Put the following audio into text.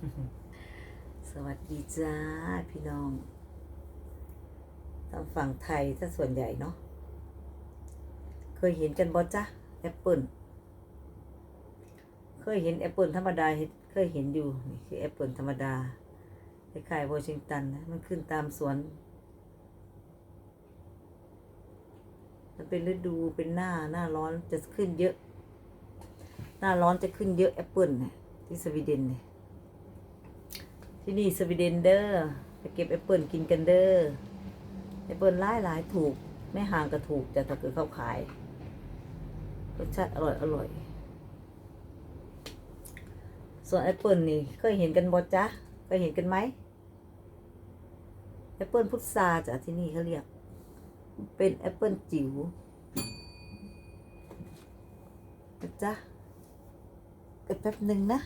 สวัสดีจ้าพี่น้องทางฝั่งไทยถ้าส่วนใหญ่เนาะ เคยเห็นกันบ่จ๊ะแอปเปิลเคยเห็นแอปเปิลธรรมดาเห็นเคยเห็นอยู่ นี่คือแอปเปิลธรรมดาคล้ายๆวอชิงตันนะมันขึ้นตามสวน มันเป็นฤดูเป็นหน้าหน้าร้อนจะขึ้นเยอะ หน้าร้อนจะขึ้นเยอะแอปเปิลเนี่ยที่สวีเดนเนี่ย ที่นี่สวีเดนเดอร์ไปเก็บแอปเปิลกินกันเดอร์แอปเปิลหลายหลายถูก ไม่ห่างก็ถูกแต่ถ้าเกิดเขาขายรสชาติอร่อยอร่อย ส่วนแอปเปิลนี่เคยเห็นกันบอจ๊ะเคยเห็นกันไหมแอปเปิลพุทราจ้ะที่นี่เขาเรียก เป็นแอปเปิลจิ๋วนะจ๊ะแป๊บหนึ่งนะ